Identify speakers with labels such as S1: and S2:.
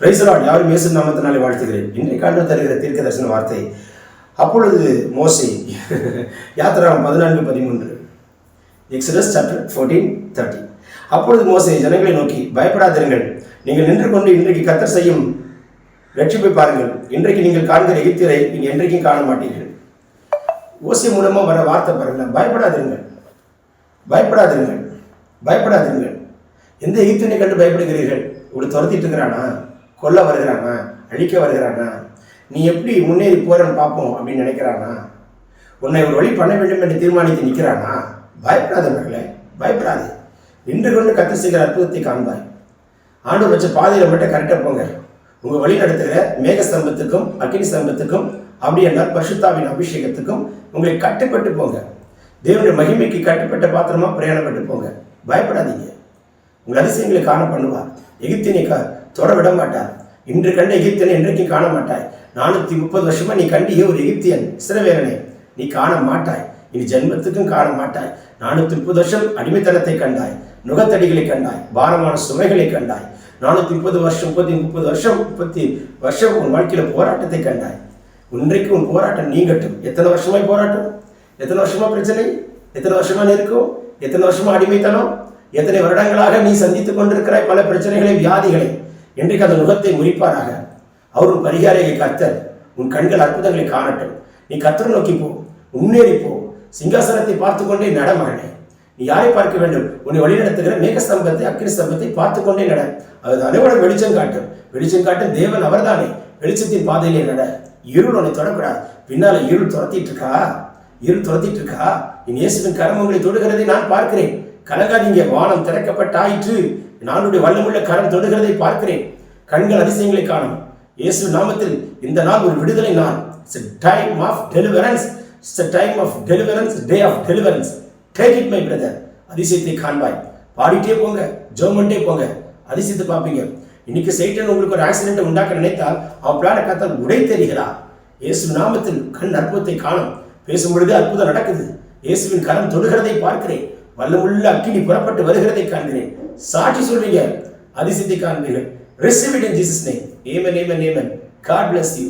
S1: பிரைசலாட் யாரும் இயேசு நாமத்தினாலே வாழ்த்துகிறேன். இன்றைக்கு ஆண்டு தருகிற தீர்க்க தரிசன வார்த்தை அப்பொழுது மோசி யாத்திராம் பதினான்கு பதிமூன்று எக்ஸ்ரஸ் சாப்டர் ஃபோர்டீன் தேர்ட்டி அப்பொழுது மோசை ஜனங்களை நோக்கி பயப்படாதிருங்கள். நீங்கள் நின்று கொண்டு இன்றைக்கு கத்தர் செய்யும் ரட்சிப்பை பாருங்கள். இன்றைக்கு நீங்கள் காண்கிற எகிப்தியரை நீங்கள் என்றைக்கும் காண மாட்டீர்கள். ஓசை மூலமாக வர வார்த்தை பாருங்கள் பயப்படாதிருங்கள். பயப்படாதிருங்கள். பயப்படாதிருங்கள். எந்த எகிப்தியனை கண்டு பயப்படுகிறீர்கள்? இப்படி துரத்திட்டு இருக்கிறானா? கொல்ல வருகிறானா? அழிக்க வருகிறானா? நீ எப்படி முன்னேறி போகிறன்னு பார்ப்போம் அப்படின்னு நினைக்கிறானா? உன்னை ஒரு வழி பண்ண வேண்டும் என்று தீர்மானித்து நிற்கிறானா? பயப்படாத மகளே பயப்படாது. நின்று கொண்டு கத்து செய்கிற அற்புதத்தை காண்பாய். ஆண்டு வச்ச பாதையில் மட்டும் கரெக்டாக போங்க. உங்கள் வழி நடத்துகிற மேக ஸ்தம்பத்துக்கும் அக்னி ஸ்தம்பத்துக்கும் அப்படி என்றால் பரிசுத்தாவின் அபிஷேகத்துக்கும் உங்களை கட்டுப்பட்டு போங்க. தேவனுடைய மகிமைக்கு கட்டுப்பட்ட பாத்திரமா பிரயாணப்பட்டு போங்க. பயப்படாதீங்க. உங்கள் அதிசயங்களை காண பண்ணுவார். எகிப்தினை கா தொட விட மாட்டார் இன்று கண்ட எகிப்தியனை என்றைக்கும் காண மாட்டாய். நானூற்றி முப்பது வருஷமா நீ கண்டிய ஒரு எகிப்தியன் சிறவேரனை நீ காண மாட்டாய். இனி ஜென்மத்துக்கும் காண மாட்டாய். நானூற்றி முப்பது வருஷம் அடிமைத்தனத்தை கண்டாய். நுகத்தடிகளை கண்டாய். பாரமான சுமைகளை கண்டாய். நானூற்றி முப்பது வருஷம் முப்பத்தி முப்பது வருஷம் முப்பத்தி வருஷம் உன் வாழ்க்கையில் போராட்டத்தை கண்டாய். இன்றைக்கு உன் போராட்டம் நீங்கட்டும். எத்தனை வருஷமாய் போராட்டம்? எத்தனை வருஷமா பிரச்சனை? எத்தனை வருஷமா நெருக்கம்? எத்தனை வருஷமா அடிமைத்தனம்? எத்தனை வருடங்களாக நீ சந்தித்துக் கொண்டிருக்கிறாய் பல பிரச்சனைகளை வியாதிகளை? இன்றைக்கு அந்த முகத்தை முறிப்பாராக? அவரும் பரிகாரையை பரிகாரியை கத்தர் உன் கண்கள் அற்புதங்களை காணட்டும். நீ கத்தர் நோக்கி போ முன்னேறி போ. சிங்காசனத்தை பார்த்து கொண்டே நடமகனே நீ யாரை பார்க்க வேண்டும்? உன்னை வழிநடத்துகிற மேகஸ்தம்பத்தை அக்கினி ஸ்தம்பத்தை பார்த்து கொண்டே நட. அது அனைவரும் வெளிச்சம் காட்டும். வெளிச்சம் காட்டும் தேவன் அவர்தானே. வெளிச்சத்தின் பாதையிலே நட. இருள் உன்னை தொடக்கூடாது. பின்னால இருள் துரத்திட்டு இருக்கா? இருள் துரத்திட்டு இருக்கா? என் இயேசுவின் கரம் உங்களை தொடுகிறதை நான் பார்க்கிறேன். கலங்காதீங்க வானம் திறக்கப்பட்டாயிற்று. நானுடைய வல்லமுள்ள கரம் தொடுகிறதை பார்க்கிறேன். கண்கள் அதிசயங்களை காணும். இயேசு நாமத்தில் இந்த நாள் ஒரு விடுதலை நாள். It's time of deliverance it's time of deliverance day of deliverance take it my brother அதிசயத்தை காண்பாய். பாடிட்டே போங்க. ஜோமன்ட்டே போங்க. அதிசயத்தை பார்ப்பீங்க. இன்னைக்கு சைட்டன் உங்களுக்கு ஒரு ஆக்சிடென்ட் உண்டாக்க நினைத்தால் அவன் பிளான கத்தால் உடை தெரிகிறார். இயேசு நாமத்தில் கண் அற்புதத்தை காணும். பேசும் பொழுது அற்புதம் நடக்குது. இயேசுவின் கரம் தொடுகிறதை பார்க்கிறேன். வல்லமுள்ள அக்கினி புறப்பட்டு வருகிறதை காண்கிறேன். சாட்சி சொல்வீங்க அதிசயத்தை காண்பீர்கள். Receive it in Jesus name amen amen amen God bless you